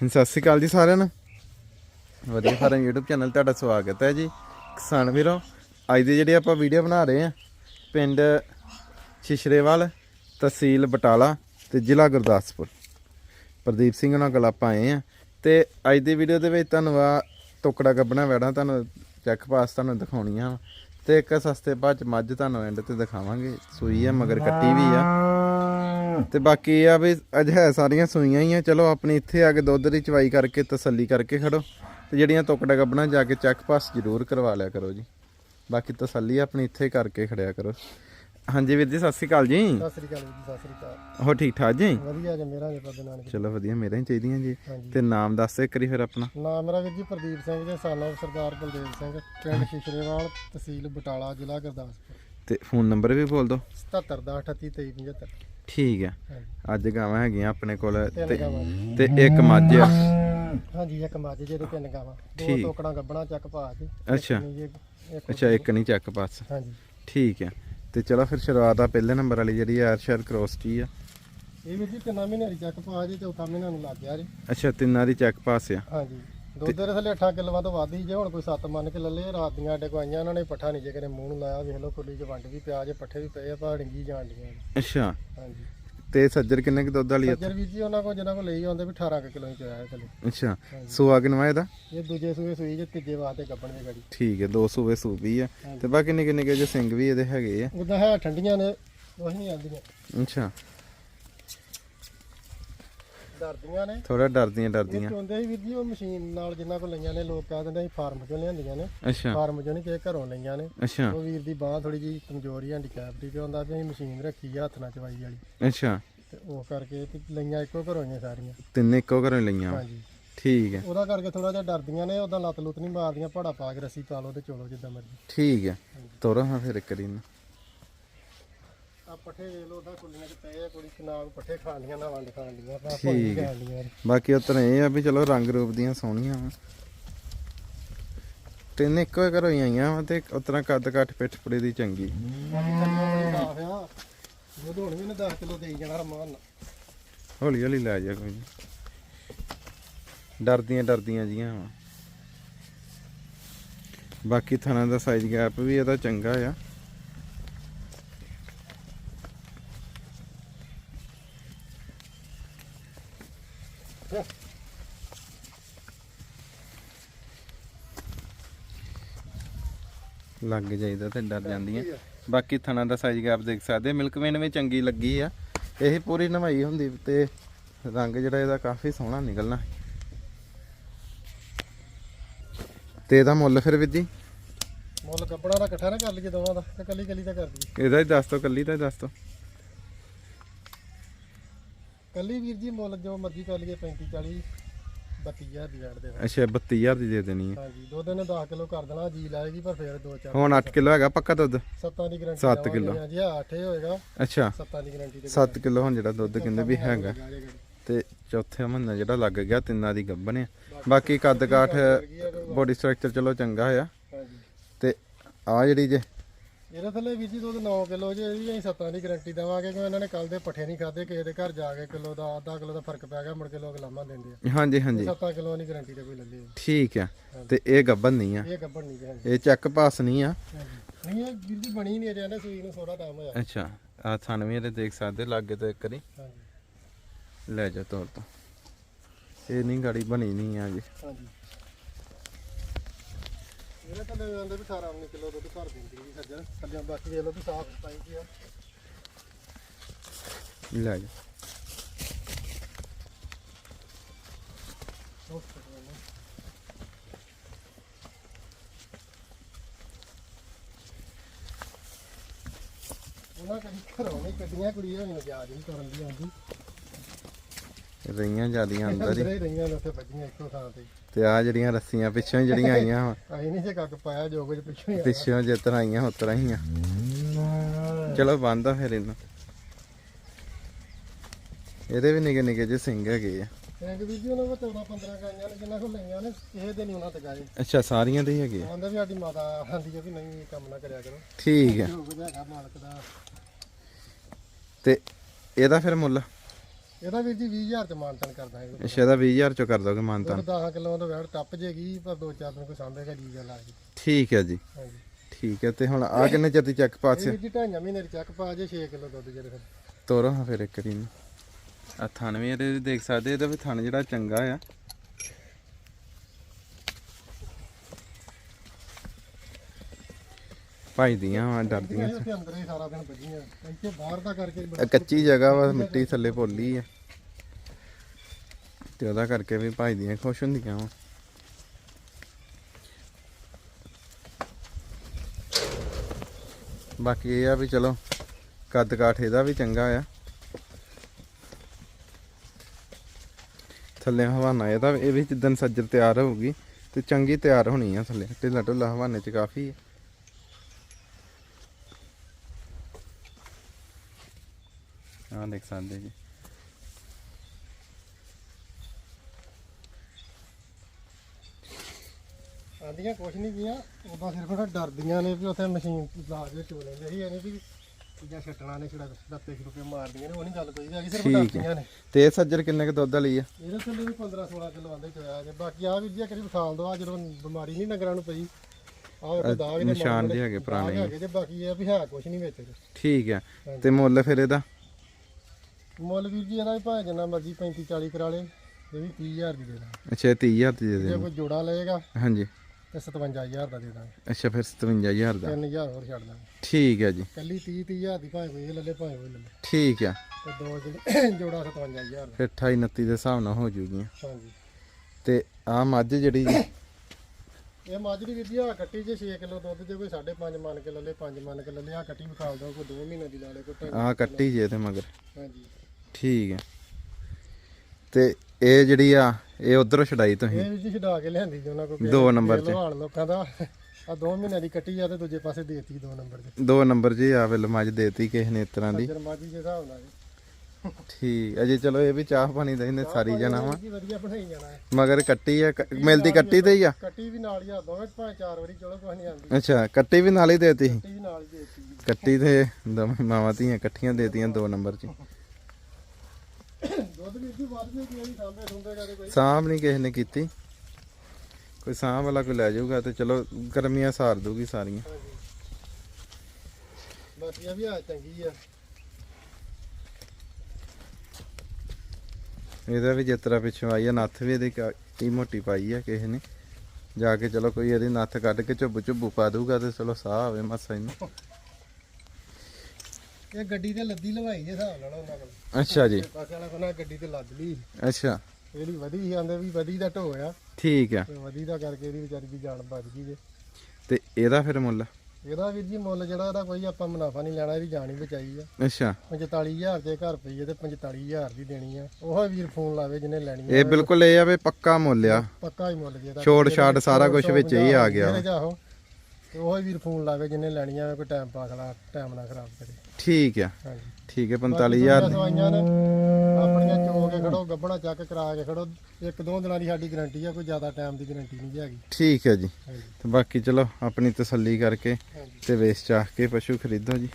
ਹਾਂਜੀ, ਸਤਿ ਸ਼੍ਰੀ ਅਕਾਲ ਜੀ ਸਾਰਿਆਂ ਨੂੰ। ਵਧੀਆ ਫਾਰਮ YouTube ਚੈਨਲ ਤੁਹਾਡਾ ਸਵਾਗਤ ਹੈ ਜੀ। ਕਿਸਾਨ ਵੀਰੋ ਅੱਜ ਦੀ ਜਿਹੜੀ ਆਪਾਂ ਵੀਡੀਓ ਬਣਾ ਰਹੇ ਆ ਪਿੰਡ ਸ਼ਿਸ਼ਰੇਵਾਲ ਤਹਿਸੀਲ ਬਟਾਲਾ ਤੇ ਜ਼ਿਲ੍ਹਾ ਗੁਰਦਾਸਪੁਰ। ਪ੍ਰਦੀਪ ਸਿੰਘ ਨਾਲ ਗੱਲ ਆਪਾਂ ਆਏ ਆ ਤੇ ਅੱਜ ਦੀ ਵੀਡੀਓ ਦੇ ਵਿੱਚ ਤੁਹਾਨੂੰ ਆ ਟੁਕੜਾ ਗੱਬਣਾ ਵੈੜਾ ਤੁਹਾਨੂੰ ਚੈੱਕ ਪਾਸ ਤੁਹਾਨੂੰ ਦਿਖਾਉਣੀਆਂ ਵਾਂ। ਤੇ ਇੱਕ ਸਸਤੇ ਭਾਅ ਚ ਮੱਝ ਤੁਹਾਨੂੰ ਐਂਡ ਤੇ ਦਿਖਾਵਾਂਗੇ। ਸੂਈ ਆ ਮਗਰ ਕੱਟੀ ਵੀ ਆ। ਤੇ ਬਾਕੀ ਇਹ ਆ ਵੀ ਅੱਜ ਹੈ ਸਾਰੀਆਂ ਸੂਈਆਂ ਹੀ ਆ। ਚਲੋ ਆਪਣੀ ਇੱਥੇ ਆ ਕੇ ਦੁੱਧ ਦੀ ਚਵਾਈ ਕਰਕੇ ਤਸੱਲੀ ਕਰਕੇ ਖੜੋ। ਤੇ ਜਿਹੜੀਆਂ ਟੁਕੜਾ ਗੱਬਣਾ ਜਾ ਕੇ ਚੈੱਕ ਪਾਸ ਜ਼ਰੂਰ ਕਰਵਾ ਲਿਆ ਕਰੋ ਜੀ। ਬਾਕੀ ਤਸੱਲੀ ਆਪਣੀ ਇੱਥੇ ਕਰਕੇ ਖੜਿਆ ਕਰੋ। ਹਾਂਜੀ ਵੀਰ ਜੀ ਸਤਿ ਸ਼੍ਰੀ ਅਕਾਲ ਜੀ। ਸਤਿ ਸ੍ਰੀ ਅਕਾਲ ਜੀ ਸਤਿ ਸ੍ਰੀ ਅਕਾਲ। ਹੋ ਠੀਕ ਠਾਕ ਜੀ? ਵਧੀਆ ਜੀ ਮੇਰਾ ਜੀ ਪਦ ਨਾਨਕ ਚਲੋ ਵਧੀਆ ਮੇਰੇ ਹੀ ਚਾਹੀਦੀਆਂ ਜੀ। ਹਾਂਜੀ। ਤੇ ਨਾਮ ਦੱਸ ਇੱਕ ਵਾਰੀ ਫਿਰ ਆਪਣਾ। ਨਾਮ ਮੇਰਾ ਵੀਰ ਜੀ ਪ੍ਰਦੀਪ ਸਿੰਘ ਜੀ ਸਾਲਾ ਸਰਦਾਰ ਬਲਦੇਵ ਸਿੰਘ ਪਿੰਡ ਸ਼ਿਸ਼ਰੇਵਾਲ ਤਹਿਸੀਲ ਬਟਾਲਾ ਜ਼ਿਲ੍ਹਾ ਗੁਰਦਾਸਪੁਰ। ਤੇ ਫੋਨ ਨੰਬਰ ਵੀ ਬੋਲ ਦਿਓ। 77 ਦਾ 38 23 75 ਠੀਕ ਹੈ। ਅੱਜ ਗਾਵਾਂ ਹੈਗੀਆਂ ਆਪਣੇ ਕੋਲ ਤੇ। ਤੇ ਇੱਕ ਮੱਝ ਆ। ਹਾਂਜੀ ਇੱਕ ਮੱਝ ਜਿਹਦੇ ਤਿੰਨ ਗਾਵਾਂ। ਦੋ। ਟੋਕੜਾਂ ਗੱਬਣਾ ਚੱਕ ਪਾ ਕੇ ਅੱਛਾ। ਅੱਛਾ ਇੱਕ ਨਹੀਂ। ਚੱਕ ਪਾਸ। ਹਾਂਜੀ। ਠੀਕ ਹੈ। ਤੇ ਚਲੋ ਫਿਰ ਸ਼ੁਰੂਆਤ ਆ ਪਹਿਲੇ ਨੰਬਰ ਵਾਲੀ ਜਿਹੜੀ ਆਰ ਸ਼ਾਇਦ ਕ੍ਰੋਸ ਟੀ ਆ। ਇਹ ਵੀਰ ਜੀ ਤਿੰਨਾਂ ਮਹੀਨੇ ਦੀ ਚੱਕ ਪਾ ਜੇ ਚੌਥਾ ਮਹੀਨਾ ਨੂੰ ਲੱਗ ਗਿਆ ਜੀ। ਅੱਛਾ ਤਿੰਨਾਂ ਦੀ ਚੱਕ ਪਾਸ ਆ। ਹਾਂਜੀ। ਦੁੱਧ ਦੇ ਥੱਲੇ 8 ਕਿਲੋਆਂ ਤੋਂ ਵੱਧ ਹੀ ਜੇ ਹੁਣ ਕੋਈ 7 ਮੰਨ ਕੇ ਲੱਲੇ ਰਾਤ ਦੀਆਂ ਸਾਡੇ ਕੋ ਆਈਆਂ ਉਹਨਾਂ ਨੇ ਪੱਠਾ ਨਹੀਂ ਜੇ ਕਰੇ ਮੂੰਹ ਨੂੰ ਲਾਇਆ ਵੇਖ ਲਓ ਕੁੱਲੀ ਚ ਵੰਡ ਵੀ ਪਿਆ ਜੇ ਪੱਠੇ ਵੀ ਪਏ ਆ ਪਹਾੜੀਆਂ ਜਾਣ ਨੇ। ਅੱਛਾ। ਹਾਂਜੀ। ਤੇ ਸੱਜਰ ਕਿੰਨੇ ਕੁ ਦੁੱਧ ਵਾਲੀ ਆ? ਸੱਜਰ ਵੀਰ ਜੀ ਉਹਨਾਂ ਕੋ ਜਿਹਨਾਂ ਕੋ ਲਈ ਆਉਂਦੇ ਵੀ 18 ਕੁ ਕਿਲੋ ਹੀ ਪਿਆ ਹੈ ਥੱਲੇ। ਅੱਛਾ। ਸੂਆ ਕਿਨਵਾ ਇਹਦਾ? ਇਹ ਦੂਜੇ ਸੂਏ ਸੂਈ ਜੇ ਤੀਜੇ ਵਾਸਤੇ ਗੱਬਣ ਦੀ ਗੜੀ। ਠੀਕ ਹੈ ਦੋ ਸੂਵੇ ਸੂਬੀ ਆ। ਤੇ ਬਾਕੀ ਨਿੱਕੇ ਨਿੱਕੇ ਜਿਹੇ ਸਿੰਘ ਵੀ ਇਹਦੇ ਹੈਗੇ ਆ? ਉਦਾਂ ਹੈ ਠੰਡੀਆਂ ਨੇ ਉਹ ਨਹੀਂ ਆਉਂਦੀਆਂ। ਅੱਛਾ। ਡਰਦੀਆਂ ਨੇ। ਥੋੜਾ ਡਰਦੀਆਂ ਡਰਦੀਆਂ। ਚਾਹੁੰਦੇ ਸੀ ਵੀਰ ਜੀ ਉਹ ਮਸ਼ੀਨ ਨਾਲ ਜਿੰਨਾਂ ਕੋ ਲਈਆਂ ਨੇ ਲੋਕ ਕਹਿ ਦਿੰਦੇ ਸੀ ਫਾਰਮ ਚੋਂ ਲਿਆਂਦੀਆਂ ਨੇ। ਅੱਛਾ। ਫਾਰਮ ਚੋਂ ਨਹੀਂ ਕਿ ਘਰੋਂ ਲਈਆਂ ਨੇ। ਅੱਛਾ। ਉਹ ਵੀਰ ਦੀ ਬਾਹ ਥੋੜੀ ਜੀ ਕਮਜ਼ੋਰੀ ਹੈਂਡੀਕੈਪ ਦੀ ਤੇ ਹੁੰਦਾ ਵੀ ਅਸੀਂ ਮਸ਼ੀਨ ਰੱਖੀ ਆ ਹੱਥ ਨਾਲ ਚਵਾਈ ਵਾਲੀ। ਅੱਛਾ। ਤੇ ਉਹ ਕਰਕੇ ਤੇ ਲਈਆਂ ਇੱਕੋ ਘਰੋਂ ਹੀ ਸਾਰੀਆਂ। ਤਿੰਨੇ ਇੱਕੋ ਘਰੋਂ ਲਈਆਂ। ਹਾਂਜੀ। ਠੀਕ ਹੈ। ਉਹਦਾ ਕਰਕੇ ਥੋੜਾ ਜਿਹਾ ਡਰਦੀਆਂ ਨੇ ਉਦਾਂ ਲੱਤ ਲੁੱਤ ਨਹੀਂ ਮਾਰਦੀਆਂ ਪਹਾੜਾ ਪਾ ਕੇ ਰੱਸੀ ਪਾ ਲਓ ਤੇ ਚਲੋ ਜਿੱਦਾਂ ਮਰਜ਼ੀ। ਠੀਕ ਹੈ। ਤੋਰੋ ਹਾਂ ਫਿਰ ਇੱਕ ਵਾਰੀ ਨੂੰ ਆ ਪੱਠੇ ਵੇਖ ਲਓ ਉਹਦਾ ਕੁੱਲੀਆਂ ਚ ਪਏ ਆ ਕੁੜੀ ਨਾਗ ਪੱਠੇ ਖਾਣ ਲੀਆਂ ਨਾ ਵੰਡ ਖਾਣ ਲੀਆਂ ਆਪਾਂ ਠੀਕ ਭੁੱਲ ਹੈ। ਖਾਣ ਲੀਆਂ ਬਾਕੀ ਉਤਰ ਇਹ ਆ ਵੀ ਚਲੋ ਰੰਗ ਰੂਪ ਦੀਆਂ ਸੋਹਣੀਆਂ ਵਾ। ਤਿੰਨ ਇੱਕੋ ਘਰੋਂ ਹੀ ਆਈਆਂ ਵਾ ਤੇ ਉਤਰਾ ਕੱਦ ਕੱਟ ਪਿੱਠ ਪੁੜੀ ਦੀ ਚੰਗੀ। ਸਾਫ਼ ਆ ਦੁੱਧ ਹੁਣ ਵੀ ਨੇ 10 ਕਿਲੋ ਦੇਈ ਜਾਣਾ ਰਮਾਨ ਨਾਲ ਹੌਲੀ ਹੌਲੀ ਲੈ ਜਾ ਕੋਈ। ਨੀ। ਡਰਦੀਆਂ ਡਰਦੀਆਂ ਜੀਆਂ ਵਾ। ਬਾਕੀ ਥਾਣਾ ਦਾ ਸਾਈਜ਼ ਗੈਪ ਵੀ ਇਹਦਾ ਚੰਗਾ ਆ। ਲੱਗ ਜਾਈਦਾ ਤੇ ਡਰ ਜਾਂਦੀਆਂ। ਬਾਕੀ ਥਣਾ ਦਾ ਸਾਈਜ਼ ਗੈਪ ਦੇਖ ਸਕਦੇ ਮਿਲਕ ਵੇਨ ਵੀ ਚੰਗੀ ਲੱਗੀ ਆ। ਇਹ ਪੂਰੀ ਨਵਾਈ ਹੁੰਦੀ ਤੇ ਰੰਗ ਜਿਹੜਾ ਇਹਦਾ ਕਾਫੀ ਸੋਹਣਾ ਨਿਕਲਣਾ। ਤੇ ਇਹਦਾ ਮੁੱਲ ਫਿਰ ਵਿੱਦੀ? ਮੁੱਲ ਕੱਪੜਾ ਦਾ ਇਕੱਠਾ ਨਾ ਕਰ ਲਈਏ ਦੋਵਾਂ ਦਾ। ਤੇ ਕੱਲੀ ਕੱਲੀ ਦਾ ਕਰ ਦਈਏ। ਇਹਦਾ ਹੀ ਦੱਸ ਦੋ ਕੱਲੀ ਦਾ ਹੀ ਦੱਸ ਦੋ। ਕੱਲੀ ਵੀਰ ਜੀ ਮੁੱਲ ਜੋ ਮਰਜ਼ੀ ਕਰ ਲਈਏ 35 40 32000 ਦੀ ਰੇਟ ਦੇ ਅੱਛਾ 32000 ਦੀ ਦੇ ਦੇਣੀ ਹੈ। ਹਾਂਜੀ ਦੁੱਧ ਨੇ 10 ਕਿਲੋ ਕਰ ਦੇਣਾ ਜੀ ਲਾਏਗੀ ਪਰ ਫਿਰ 2 4 ਹੁਣ 8 ਕਿਲੋ ਹੈਗਾ ਪੱਕਾ ਦੁੱਧ? ਸੱਤਾਂ ਦੀ ਗਾਰੰਟੀ ਸੱਤ ਕਿੱਲੋ। ਜੀ 8 ਹੋਏਗਾ। ਅੱਛਾ। ਸੱਤਾਂ ਦੀ ਗਾਰੰਟੀ ਤੇ 7 ਕਿਲੋ ਹੁਣ ਜਿਹੜਾ ਦੁੱਧ ਕਹਿੰਦੇ ਵੀ ਹੈਗਾ। ਤੇ ਚੌਥੇ ਮਹੀਨਾ ਜਿਹੜਾ ਲੱਗ ਗਿਆ ਤਿੰਨਾਂ ਦੀ ਗੱਭਣ ਆ। ਬਾਕੀ ਕੱਦ ਕਾਠ ਬੋਡੀ ਸਟਰਕਚਰ ਚਲੋ ਚੰਗਾ ਆ ਹਾਂਜੀ। ਤੇ ਆ ਜਿਹੜੀ ਜੇ ਇਹਦੇ ਥੱਲੇ ਵੀਰ ਜੀ ਦੁੱਧ 9 ਕਿਲੋ ਜੇ ਇਹਦੀ ਅਸੀਂ ਸੱਤਾਂ ਦੀ ਗਾਰੰਟੀ ਦੇਵਾਂਗੇ ਕਿਉਂਕਿ ਇਹਨਾਂ ਨੇ ਕੱਲ ਦੇ ਪੱਠੇ ਨਹੀਂ ਖਾਦੇ ਕਿਸੇ ਦੇ ਘਰ ਜਾ ਕੇ ਕਿਲੋ ਦਾ ਅੱਧਾ ਕਿਲੋ ਦਾ ਫ਼ਰਕ ਪੈ ਗਿਆ ਮੁੜ ਕੇ ਲੋਕ ਲਾਮਾ ਦਿੰਦੇ ਆ। ਹਾਂਜੀ ਹਾਂਜੀ। ਸੱਤਾਂ ਕਿਲੋ ਦੀ ਗਾਰੰਟੀ ਤੇ ਕੋਈ ਲੱਲੇ ਠੀਕ ਆ ਤੇ ਇਹ ਗੱਭਣ ਨਹੀਂ ਆ। ਇਹ ਗੱਬੜ ਨਹੀਂ ਹੈ ਇਹ ਚੱਕ ਪਾਸ ਨਹੀਂ ਆ। ਨਹੀਂ ਇਹ ਵੀਰ ਜੀ ਬਣੀ ਨਹੀਂ ਅਜੇ ਨਾ ਸੂਈ ਨੂੰ ਥੋੜਾ ਟਾਈਮ ਹੋਇਆ। ਅੱਛਾ ਆ ਥਣ ਵੀ ਇਹਦੇ ਦੇਖ ਸਕਦੇ ਲਾਗੇ ਤੋਂ ਇੱਕ ਹਾਂਜੀ। ਲੈ ਜਾ ਤੋਰ ਤੋਂ। ਇਹ ਨਹੀਂ ਗਾੜੀ ਬਣੀ ਨਹੀਂ ਆ ਜੀ ਹਾਂਜੀ। ਇਹਦੇ ਥੱਲੇ ਆਉਂਦੇ ਵੀ 18 19 ਕਿਲੋ ਦੁੱਧ ਭਰ ਦਿੰਦੀ ਜੀ ਸੱਜਣ। ਥੱਲੇ ਬਾਕੀ ਵੇਖ ਲਓ ਵੀ ਸਾਫ਼ ਸਫ਼ਾਈ ਕੀ ਆ। ਲੈ ਜਾ। ਉਹਨਾਂ ਕਦੀ ਘਰੋਂ ਨਹੀਂ ਕੱਢੀਆਂ ਕੁੜੀਆਂ ਨੂੰ ਰਹੀ ਕਰਨ ਦੀ ਆਂਦੀ ਰਹੀਆਂ ਜਿਆਦੀਆਂ ਅੰਦਰ ਹੀ। ਅੰਦਰ ਹੀ ਰਹੀਆਂ ਨੇ ਉੱਥੇ ਵੱਜੀਆਂ ਇੱਕੋ ਥਾਂ ਤੇ। ਤੇ ਆ ਜਿਹੜੀਆਂ ਰੱਸੀਆਂ ਪਿੱਛੋਂ ਹੀ ਜਿਹੜੀਆਂ ਆਈਆਂ ਵਾ। ਅਸੀਂ ਨਹੀਂ ਜੇ ਕੱਕ ਪਾਇਆ ਜੋ ਕੁਝ ਪਿੱਛੋਂ ਹੀ ਆਇਆ। ਪਿੱਛੋਂ ਜਿਸ ਤਰ੍ਹਾਂ ਆਈਆਂ ਉਸ ਤਰ੍ਹਾਂ ਹੀ ਆ। ਚਲੋ ਬੰਦਾ ਫਿਰ ਇਹਨੂੰ। ਇਹਦੇ ਵੀ ਨਿੱਕੇ ਨਿੱਕੇ ਜਿਹੇ ਸਿੰਘ ਹੈਗੇ ਆ। ਇੱਕ ਵੀਰ ਜੀ ਉਹਨਾਂ ਕੋਲ 14 15 ਗਾਈਆਂ ਨੇ ਜਿੰਨਾ ਕੋਲ ਲਈਆਂ ਨੇ ਕਿਸੇ ਦੇ ਨਹੀਂ ਉਹਨਾਂ ਤੇ ਗਾਏ। ਅੱਛਾ ਸਾਰੀਆਂ ਦੇ ਹੀ ਹੈਗੇ ਆ। ਕਹਿੰਦਾ ਵੀ ਸਾਡੀ ਮਾਤਾ ਆਂਦੀ ਹੈ ਵੀ ਨਹੀਂ ਇਹ ਕੰਮ ਨਾ ਕਰਿਆ ਕਰੋ। ਠੀਕ ਹੈ ਜੋ ਕੁਝ ਹੈਗਾ ਮਾਲਕ ਦਾ। ਤੇ ਇਹਦਾ ਫਿਰ ਮੁੱਲ? ਇਹਦਾ ਵੀਰ ਜੀ 20000 ਚ ਮਾਨਤਨ ਕਰਦਾ ਹੈ ਅੱਛਾ ਇਹਦਾ 20000 ਚੋਂ ਕਰ ਦੋਗੇ ਮਾਨਤਾ ਉਹ 10 ਕਿਲੋ ਤੋਂ ਵੈੜ ਟੱਪ ਜੇਗੀ ਪਰ ਦੋ ਚਾਰ ਦਿਨ ਕੋਈ ਸਾਂਭੇਗਾ ਜੀ ਗੱਲ ਆ ਜੀ। ਠੀਕ ਹੈ ਜੀ। ਹਾਂਜੀ। ਠੀਕ ਹੈ ਤੇ ਹੁਣ ਆ ਕਿੰਨੇ ਚਿਰ ਦੀ ਚੈੱਕ ਇਹ ਪਾਸ ਵੀਰ ਜੀ ਢਾਈਆਂ ਮਹੀਨੇ ਦੀ ਚੱਕ ਪਾ ਜੇ 6 ਕਿਲੋ ਦੁੱਧ ਜਿਹੜੇ ਫਿਰ। ਤੋਰੋ ਹਾਂ ਫਿਰ ਇੱਕ ਵਾਰੀ ਆ ਥਣ ਵੀ ਇਹਦੇ ਦੇਖ ਸਕਦੇ ਇਹਦਾ ਵੀ ਥਣ ਜਿਹੜਾ ਚੰਗਾ ਆ। ਭਾਈਦੀਆਂ ਵਾ ਡਰਦੀਆਂ ਇਹ ਉੱਥੇ ਅੰਦਰ ਹੀ ਸਾਰਾ ਦਿਨ ਬੱਜੀਆਂ ਇੱਥੇ ਬਾਹਰ ਦਾ ਕਰਕੇ ਇਹ ਕੱਚੀ ਜਗ੍ਹਾ ਵਾ ਮਿੱਟੀ ਥੱਲੇ ਪੋਲੀ ਆ। ਤੇ ਉਹਦਾ ਕਰਕੇ ਵੀ ਭਾਈਦੀਆਂ ਖੁਸ਼ ਹੁੰਦੀਆਂ ਵਾ। ਬਾਕੀ ਇਹ ਆ ਵੀ ਚਲੋ ਕੱਦ ਕਾਠ ਇਹਦਾ ਵੀ ਚੰਗਾ ਆ। ਥੱਲੇ ਹਵਾਨਾ ਇਹਦਾ ਇਹ ਵੀ ਜਿੱਦਣ ਸੱਜਰ ਤਿਆਰ ਹੋਊਗੀ ਤੇ ਚੰਗੀ ਤਿਆਰ ਹੋਣੀ ਆ ਥੱਲੇ। ਢਿੱਲਾ ਢੁੱਲਾ ਹਵਾਨੇ ਚ ਕਾਫੀ ਹੈ ਆਹ ਦੇਖ ਸਕਦੇ ਜੀ ਆਂਦੀਆਂ ਕੁਛ ਨਹੀਂ ਗੀਆਂ ਉਦੋਂ ਸਿਰਫ ਨਾ ਡਰਦੀਆਂ ਨੇ ਵੀ ਉੱਥੇ ਮਸ਼ੀਨ ਲਾ ਕੇ ਚੋ ਲੈਂਦੇ ਸੀ ਇਹਨੇ ਵੀ ਚੀਜ਼ਾਂ ਛੱਟਣਾ ਨੇ ਛੜਾ ਦੱਤੇ ਰੁਪਏ ਮਾਰਦੀਆਂ ਨੇ ਉਹ ਨਹੀਂ ਗੱਲ ਕੋਈ ਹੈਗੀ ਸਿਰਫ ਠੀਕ। ਡਰਦੀਆਂ ਨੇ ਤੇ ਇਹ ਸੱਜਰ ਕਿੰਨੇ ਕ ਦੁੱਧ ਵਾਲੀ ਆ ਇਹਦੇ ਥੱਲੇ ਵੀ 15 16 ਕਿਲੋ ਆਂਦੇ ਚੋਇਆ ਜੇ ਬਾਕੀ ਆ ਵੀ ਜੀ ਕਰੀ ਵਿਖਾਲ ਦੋ ਆ ਜਦੋਂ ਬਿਮਾਰੀ ਨਹੀਂ ਨਗਰਾਂ ਨੂੰ ਪਈ ਆਹ ਵੇਖੋ ਦਾਗ ਨਿਸ਼ਾਨ ਜਿਹੇ ਹੈਗੇ ਪੁਰਾਣੇ। ਹੈਗੇ ਜੇ ਬਾਕੀ ਇਹ ਆ ਵੀ ਹੈ ਕੁਛ ਨਹੀਂ ਵਿੱਚ। ਠੀਕ ਆ ਤੇ ਮੁੱਲ ਫਿਰ ਇਹਦਾ ਮੁੱਲ ਵੀਰ ਜੀ ਇਹਦਾ ਵੀ ਭਾਵੇਂ ਜਿੰਨਾ ਮਰਜ਼ੀ 35 40 ਕਰਾ ਲੇ ਇਹ ਵੀ 30000 ਦੀ ਦੇ ਦਾਂਗੇ। ਅੱਛਾ ਇਹ 30000 ਦੀ ਦੇ ਜੇ ਦੇ ਕੋਈ ਜੋੜਾ ਲਏਗਾ ਹਾਂਜੀ। ਤੇ 57000 ਦਾ ਦੇ ਦਾਂਗੇ। ਅੱਛਾ ਫਿਰ 57000 ਦਾ। 3000 ਹੋਰ ਛੱਡ ਦਾਂਗੇ। ਠੀਕ ਹੈ ਜੀ। ਕੱਲੀ 30 30000 ਦੀ ਭਾਵੇਂ ਕੋਈ ਇਹ ਲੈ ਲੇ ਭਾਵੇਂ ਉਹ ਲੈ ਲੇ। ਠੀਕ ਆ ਤੇ ਦੋ ਜਿਹੜੇ ਜੋੜਾ 57000 ਦਾ। ਫਿਰ 28 29 ਦੇ ਹਿਸਾਬ ਨਾਲ ਹੋ ਜੂਗੀਆਂ। ਹਾਂਜੀ। ਤੇ ਆ ਮੱਝ ਜਿਹੜੀ ਜੀ? ਇਹ ਮਾਜਰੀ ਵੀਰ ਜੀ ਆ ਕੱਟੀ ਜੇ 6 ਕਿਲੋ ਦੁੱਧ ਜੇ ਕੋਈ 5.5 ਮੰਨ ਕੇ ਲੈ ਲੇ 5 ਮੰਨ ਕੇ ਲੈ ਲੇ ਆ ਕੱਟੀ ਵਿਖਾਲ ਦੋ ਕੋਈ 2 ਮਹੀਨੇ ਦੀ ਲਾ ਲੇ ਕੋਈ ਢਾਈ ਆ ਕੱਟੀ ਜੇ ਤੇ ਮਗਰ। ਹਾਂਜੀ। ਠੀਕ ਹੈ। ਤੇ ਇਹ ਜਿਹੜੀ ਆ ਇਹ ਉਧਰੋਂ ਛਡਾਈ ਤੁਸੀਂ? ਇਹ ਵੀ ਜੀ ਛਡਾ ਕੇ ਲਿਆਂਦੀ ਜੀ ਉਹਨਾਂ ਕੋਲ। ਦੋ ਨੰਬਰ 'ਚ। ਲਹਾਣ ਲੋਕਾਂ ਦਾ। ਆ 2 ਮਹੀਨੇ ਦੀ ਕੱਟੀ ਆ ਤੇ ਦੂਜੇ ਪਾਸੇ ਦੇਤੀ 2 ਨੰਬਰ ਦੇ ਦੋ ਨੰਬਰ 'ਚ ਆ ਵੇਲ ਮੱਝ ਦੇਤੀ ਕਿਸੇ ਨੇ ਇਸ ਤਰ੍ਹਾਂ ਦੀ। ਜਰ ਮਾਜੀ ਦੇ ਹਿਸਾਬ ਨਾਲ ਜੀ। ਠੀਕ ਅਜੇ ਚਲੋ ਇਹ ਵੀ ਚਾਹ ਪਾਣੀ ਦਾ ਇਹਨੇ ਸਾਰੀ ਜਾਣਾ ਵਾ। ਜੀ ਵਧੀਆ ਬਣਾਈ ਜਾਣਾ ਹੈ। ਮਗਰ ਕੱਟੀ ਆ ਮਿਲਦੀ ਕੱਟੀ ਤੇ ਹੀ ਆ? ਕੱਟੀ ਵੀ ਨਾਲ ਹੀ ਆ ਦੋਵੇਂ ਭਾਵੇਂ ਚਾਰ ਵਾਰੀ ਚਲੋ ਕੁਛ ਨਹੀਂ ਆਂਦੀ ਅੱਛਾ ਕੱਟੀ ਵੀ ਨਾਲ ਹੀ ਦੇਤੀ? ਕੱਟੀ ਵੀ ਨਾਲ ਹੀ ਦੇਤੀ ਜੀ। ਕੱਟੀ ਤੇ ਮਾਵਾਂ ਧੀਆਂ ਇਕੱਠੀਆਂ ਦੇਤੀਆਂ ਦੋ ਨੰਬਰ 'ਚ। ਦੁੱਧ ਵੀ ਜੀ ਵੱਧ ਵੀ ਕੀ ਸਾਹਮਣੇ ਸੁਣਦੇ ਕਰੇ ਕੋਈ। ਸਾਂਭ ਨਹੀਂ ਕਿਸੇ ਨੇ ਕੀਤੀ। ਕੋਈ ਸਾਂਭ ਵਾਲਾ ਕੋਈ ਲੈ ਜਾਊਗਾ ਤੇ ਚਲੋ ਗਰਮੀਆਂ ਸਾਰ ਦੂਗੀ ਸਾਰੀਆਂ। ਬਾਕੀ ਆ ਵੀ ਆ ਚੰਗੀ ਆ। ਇਹਦਾ ਵੀ ਜਿਸ ਤਰ੍ਹਾਂ ਪਿੱਛੋਂ ਆਈ ਆ ਨੱਥ ਵੀ ਇਹਦੀ ਕੀ ਮੋਟੀ ਪਾਈ ਆ ਕਿਸੇ ਨੇ। ਜਾ ਕੇ ਚਲੋ ਕੋਈ ਇਹਦੀ ਨੱਥ ਕੱਢ ਕੇ ਝੁੱਬ ਝੁੱਬੂ ਪਾ ਦੂਗਾ ਤੇ ਚਲੋ ਸਾਹ ਆਵੇ ਮਸਾ ਇਹਨੂੰ। ਇਹ ਗੱਡੀ ਤੇ ਲੱਦੀ ਲਵਾਈ ਜੇ ਹਿਸਾਬ ਨਾਲ ਉਹਨਾਂ ਕੋਲ। ਅੱਛਾ ਜੀ। ਪਾਸੇ ਵਾਲਾ ਕੋਨਾ ਗੱਡੀ ਤੇ ਲੱਦ ਲਈ। ਅੱਛਾ। ਇਹਦੀ ਵਧੀ ਜਾਂਦੇ ਵੀ ਵਧੀ ਦਾ ਢੋ ਆ। ਠੀਕ ਆ। ਤੇ ਵਧੀ ਦਾ ਕਰਕੇ ਇਹਦੀ ਵਿਚਾਰੀ ਦੀ ਜਾਨ ਬਚ ਗਈ ਜੇ। ਤੇ ਇਹਦਾ ਫਿਰ ਮੁੱਲ? ਇਹਦਾ ਵੀਰ ਜੀ ਮੁੱਲ ਜਿਹੜਾ ਇਹਦਾ ਕੋਈ ਆਪਾਂ ਮੁਨਾਫਾ ਨਹੀਂ ਲੈਣਾ ਇਹਦੀ ਜਾਨ ਹੀ ਬਚਾਈ ਆ। ਅੱਛਾ। 45000 ਦੇ ਘਰ ਪਈ ਹੈ ਤੇ 45000 ਦੀ ਦੇਣੀ ਆ। ਉਹ ਵੀਰ ਫੋਨ ਲਾਵੇ ਜਿਹਨੇ ਲੈਣੀ ਇਹ ਬਿਲਕੁਲ ਇਹ ਆ ਵੀ ਪੱਕਾ ਮੁੱਲ ਆ। ਪੱਕਾ ਹੀ ਮੁੱਲ ਜੇ ਇਹਦਾ। ਛੋੜ ਛਾੜ ਸਾਰਾ ਕੁਝ ਵਿੱਚ ਹੀ ਆ ਗਿਆ। ਤੇ ਉਹ ਵੀਰ ਫੋਨ ਲਾਵੇ ਜਿਹਨੇ ਲੈਣੀ ਆ ਕੋਈ ਟਾਈਮ ਪਾਸ ਲਾ ਟਾਈਮ ਨਾ ਖਰਾਬ ਕਰੇ। ਠੀਕ ਆ। ਹਾਂਜੀ। ਠੀਕ ਹੈ ਬਾਕੀ 45000 ਦਵਾਈਆਂ ਨੇ ਆਪਣੀਆਂ ਚੋ ਕੇ ਖੜੋ ਗੱਬਣਾ ਚੱਕ ਕਰਾ ਕੇ ਖੜੋ ਇੱਕ ਦੋ ਦਿਨਾਂ ਦੀ ਸਾਡੀ ਗਾਰੰਟੀ ਆ ਕੋਈ ਜ਼ਿਆਦਾ ਟਾਈਮ ਦੀ ਗਾਰੰਟੀ ਨਹੀਂ ਹੈਗੀ। ਠੀਕ ਹੈ ਜੀ। ਹਾਂਜੀ। ਤੇ ਬਾਕੀ ਚਲੋ ਆਪਣੀ ਤਸੱਲੀ ਕਰਕੇ ਹਾਂਜੀ। ਤੇ ਵੇਚ ਚਾਹ ਕੇ ਪਸ਼ੂ ਖਰੀਦੋ ਜੀ।